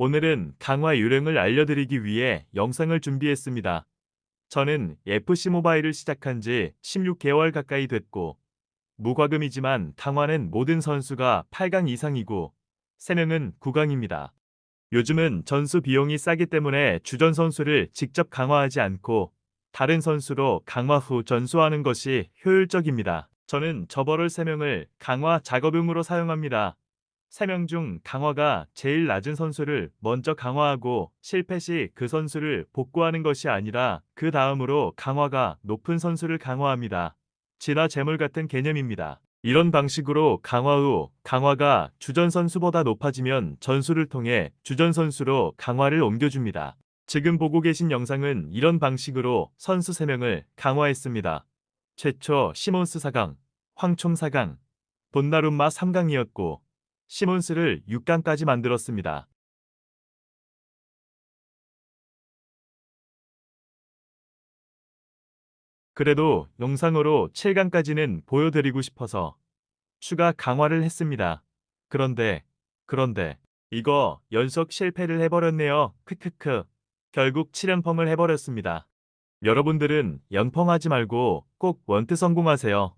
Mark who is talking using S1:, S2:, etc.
S1: 오늘은 강화 요령을 알려드리기 위해 영상을 준비했습니다. 저는 FC 모바일을 시작한 지 16개월 가까이 됐고, 무과금이지만 강화는 모든 선수가 8강 이상이고, 3명은 9강입니다. 요즘은 전수 비용이 싸기 때문에 주전 선수를 직접 강화하지 않고 다른 선수로 강화 후 전수하는 것이 효율적입니다. 저는 저버럴 3명을 강화 작업용으로 사용합니다. 3명 중 강화가 제일 낮은 선수를 먼저 강화하고 실패 시 그 선수를 복구하는 것이 아니라 그 다음으로 강화가 높은 선수를 강화합니다. 진화 재물 같은 개념입니다. 이런 방식으로 강화 후 강화가 주전 선수보다 높아지면 전수를 통해 주전 선수로 강화를 옮겨줍니다. 지금 보고 계신 영상은 이런 방식으로 선수 3명을 강화했습니다. 최초 시몬스 4강, 황총 4강, 돈나룸마 3강이었고 시몬스를 6강까지 만들었습니다. 그래도 영상으로 7강까지는 보여드리고 싶어서 추가 강화를 했습니다. 그런데, 그런데, 이거 연속 실패를 해버렸네요. 크크크. 결국 7연펑을 해버렸습니다. 여러분들은 연펑하지 말고 꼭 원트 성공하세요.